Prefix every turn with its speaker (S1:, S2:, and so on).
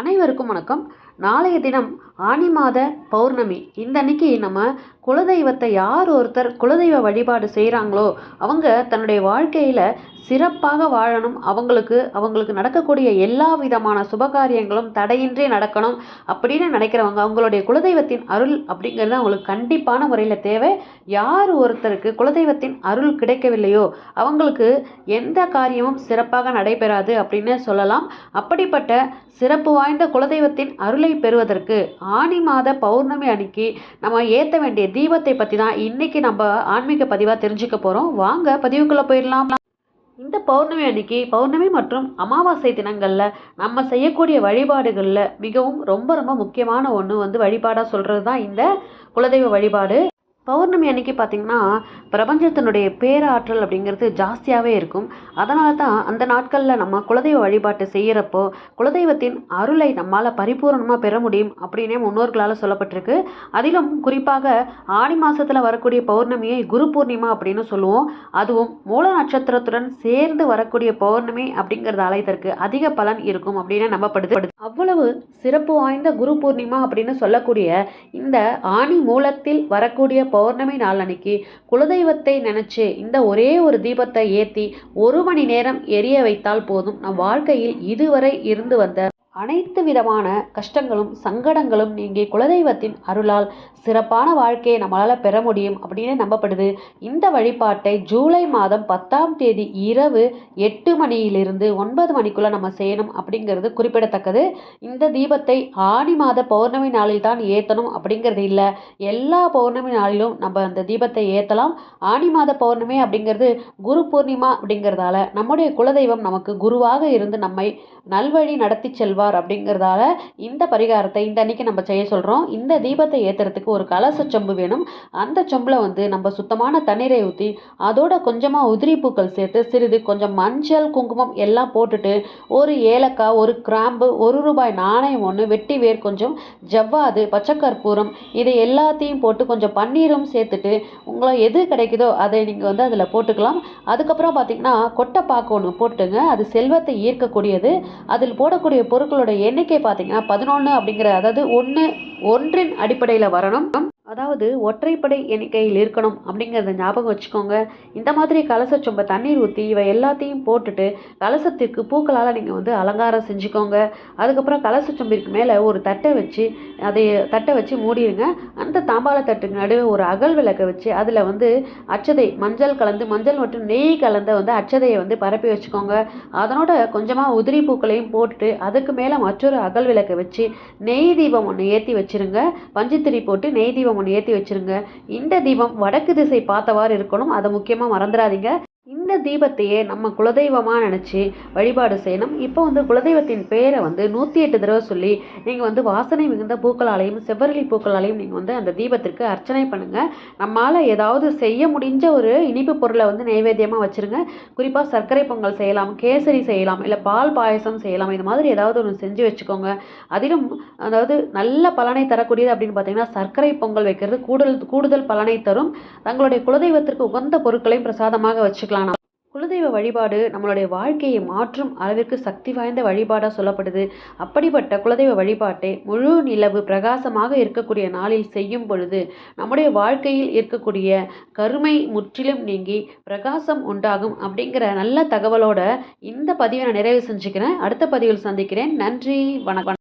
S1: அனைவருக்கும் வணக்கம். நாளைய தினம் ஆனி மாத பௌர்ணமி. இந்த அன்னைக்கு நம்ம குலதெய்வத்தை யார் ஒருத்தர் குலதெய்வ வழிபாடு செய்கிறாங்களோ அவங்க தன்னுடைய வாழ்க்கையில் சிறப்பாக வாழணும். அவங்களுக்கு அவங்களுக்கு நடக்கக்கூடிய எல்லா விதமான சுபகாரியங்களும் தடையின்றி நடக்கணும் அப்படின்னு நினைக்கிறவங்க அவங்களுடைய குலதெய்வத்தின் அருள் அப்படிங்கிறது அவங்களுக்கு கண்டிப்பான முறையில் தேவை. யார் ஒருத்தருக்கு குலதெய்வத்தின் அருள் கிடைக்கவில்லையோ அவங்களுக்கு எந்த காரியமும் சிறப்பாக நடைபெறாது அப்படின்னு சொல்லலாம். அப்படிப்பட்ட சிறப்பு வாய்ந்த குலதெய்வத்தின் அருளை பெறுவதற்கு ஆனி மாத பௌர்ணமி அன்னைக்கு நம்ம ஏற்ற வேண்டிய தீபத்தை பற்றி தான் இன்னைக்கு நம்ம ஆன்மீக பதிவாக தெரிஞ்சுக்க போகிறோம் வாங்க பதிவுக்குள்ளே போயிடலாம். இந்த பௌர்ணமி அன்னைக்கு பௌர்ணமி மற்றும் அமாவாசை தினங்களில் நம்ம செய்யக்கூடிய வழிபாடுகளில் மிகவும் ரொம்ப ரொம்ப முக்கியமான ஒன்று வந்து வழிபாடாக சொல்கிறது தான் இந்த குலதெய்வ வழிபாடு. பௌர்ணமி அன்னைக்கு பார்த்திங்கன்னா பிரபஞ்சத்தினுடைய பேராற்றல் அப்படிங்கிறது ஜாஸ்தியாகவே இருக்கும். அதனால தான் அந்த நாட்களில் நம்ம குலதெய்வ வழிபாட்டு செய்கிறப்போ குலதெய்வத்தின் அருளை நம்மால் பரிபூர்ணமாக பெற முடியும் அப்படின்னே முன்னோர்களால் சொல்லப்பட்டிருக்கு. அதிலும் குறிப்பாக ஆடி மாதத்தில் வரக்கூடிய பௌர்ணமியை குரு பூர்ணிமா அப்படின்னு சொல்லுவோம். அதுவும் மூல நட்சத்திரத்துடன் சேர்ந்து வரக்கூடிய பௌர்ணமி அப்படிங்கிறதால இதற்கு அதிக பலன் இருக்கும் அப்படின்னு நம்பப்படுது. அவ்வளவு சிறப்பு வாய்ந்த குரு பூர்ணிமா அப்படின்னு சொல்லக்கூடிய இந்த ஆணி மூலத்தில் வரக்கூடிய பௌர்ணமி நாள் அன்னைக்கு குலதெய்வத்தை நினச்சி இந்த ஒரே ஒரு தீபத்தை ஏற்றி ஒரு மணி நேரம் எரிய வைத்தால் போதும். நம் வாழ்க்கையில் இதுவரை இருந்து வந்த அனைத்து விதமான கஷ்டங்களும் சங்கடங்களும் நீங்கி குலதெய்வத்தின் அருளால் சிறப்பான வாழ்க்கையை நம்மளால் பெற முடியும் அப்படின்னு நம்பப்படுது. இந்த வழிபாட்டை ஜூலை மாதம் பத்தாம் தேதி இரவு எட்டு மணியிலிருந்து ஒன்பது மணிக்குள்ளே நம்ம செய்யணும் அப்படிங்கிறது குறிப்பிடத்தக்கது. இந்த தீபத்தை ஆணி மாத பௌர்ணமி நாளில் தான் ஏற்றணும் அப்படிங்கிறது இல்லை. எல்லா பௌர்ணமி நாளிலும் நம்ம அந்த தீபத்தை ஏற்றலாம் ஆணி மாத பௌர்ணமி அப்படிங்கிறது குரு பூர்ணிமா அப்படிங்கிறதால நம்முடைய குலதெய்வம் நமக்கு குருவாக இருந்து நம்மை நல்வழி நடத்தி செல்வார் அப்படிங்கிறதால இந்த பரிகாரத்தை இந்த அன்னைக்கு நம்ம செய்ய சொல்கிறோம் இந்த தீபத்தை ஏற்றுறதுக்கு ஒரு கலச சொம்பு வேணும். அந்த சொம்பில் வந்து நம்ம சுத்தமான தண்ணீரை ஊற்றி அதோட கொஞ்சமாக உதிரி பூக்கள் சேர்த்து சிறிது கொஞ்சம் மஞ்சள் குங்குமம் எல்லாம் போட்டுட்டு ஒரு ஏலக்காய் ஒரு கிராம்பு ஒரு ரூபாய் நாணயம் ஒன்று வெட்டி வேர் கொஞ்சம் ஜவ்வாது பச்சைக்கற்பூரம் இதை எல்லாத்தையும் போட்டு கொஞ்சம் பன்னீரும் சேர்த்துட்டு உங்களை எது கிடைக்குதோ அதை நீங்கள் வந்து அதில் போட்டுக்கலாம். அதுக்கப்புறம் பார்த்தீங்கன்னா கொட்டைப்பாக்கு ஒன்று போட்டுங்க அது செல்வத்தை ஈர்க்கக்கூடியது. அதில் போடக்கூடிய பொருட்களோட எண்ணிக்கை பார்த்தீங்கன்னா பதினொன்று அப்படிங்கிற அதாவது ஒன்று ஒன்றின் அடிப்படையில் வரணும். அதாவது ஒற்றைப்படை எண்ணிக்கையில் இருக்கணும் அப்படிங்கிறத ஞாபகம் வச்சுக்கோங்க. இந்த மாதிரி கலச சொம்ப தண்ணீர் ஊற்றி இவை எல்லாத்தையும் போட்டுட்டு கலசத்திற்கு பூக்களால் நீங்கள் வந்து அலங்காரம் செஞ்சுக்கோங்க. அதுக்கப்புறம் கலச சொம்பிற்கு மேலே ஒரு தட்டை வச்சு அதை தட்டை வச்சு மூடிடுங்க அந்த தாம்பாள தட்டுக்கு நடுவே ஒரு அகல் விளக்கை வச்சு அதில் வந்து அச்சதை மஞ்சள் கலந்து மஞ்சள் மற்றும் நெய் கலந்த வந்து அச்சதையை வந்து பரப்பி வச்சுக்கோங்க. அதனோட கொஞ்சமாக உதிரி பூக்களையும் போட்டுட்டு அதுக்கு மேலே மற்றொரு அகல் விளக்கை வச்சு நெய் தீபம் ஒன்று ஏற்றி வச்சுருங்க. பஞ்சுத்திரி போட்டு நெய் தீபம் ஒன்று ஏற்றி வச்சுருங்க. இந்த தீபம் வடக்கு திசை பார்த்தவாறு இருக்கணும். அதை முக்கியமாக மறந்துடாதீங்க. இந்த தீபத்தையே நம்ம குலதெய்வமாக நினச்சி வழிபாடு செய்யணும். இப்போ வந்து குலதெய்வத்தின் பேரை வந்து நூற்றி எட்டு தடவை சொல்லி நீங்கள் வந்து வாசனை மிகுந்த பூக்களாலையும் செவ்வரளி பூக்களாலையும் நீங்கள் வந்து அந்த தீபத்திற்கு அர்ச்சனை பண்ணுங்கள் நம்மால் ஏதாவது செய்ய முடிஞ்ச ஒரு இனிப்பு பொருளை வந்து நைவேத்தியமாக வச்சுருங்க. குறிப்பாக சர்க்கரை பொங்கல் செய்யலாம் கேசரி செய்யலாம் இல்லை பால் பாயசம் செய்யலாம். இது மாதிரி ஏதாவது ஒன்று செஞ்சு வச்சுக்கோங்க. அதிலும் அதாவது நல்ல பலனை தரக்கூடியது அப்படின்னு பார்த்தீங்கன்னா சர்க்கரை பொங்கல் வைக்கிறது கூடுதல் கூடுதல் பலனை தரும். தங்களுடைய குலதெய்வத்திற்கு உகந்த பொருட்களையும் பிரசாதமாக வச்சுக்கலாம். குலதெய்வ வழிபாடு நம்மளுடைய வாழ்க்கையை மாற்றும் அளவிற்கு சக்தி வாய்ந்த வழிபாடாக சொல்லப்படுது. அப்படிப்பட்ட குலதெய்வ வழிபாட்டை முழு நிலவு பிரகாசமாக இருக்கக்கூடிய நாளில் செய்யும் பொழுது நம்முடைய வாழ்க்கையில் இருக்கக்கூடிய கருமை முற்றிலும் நீங்கி பிரகாசம் உண்டாகும் அப்படிங்கிற நல்ல தகவலோட இந்த பதிவை நான் நிறைவு செஞ்சுக்கிறேன். அடுத்த பதிவில் சந்திக்கிறேன். நன்றி. வணக்கம்.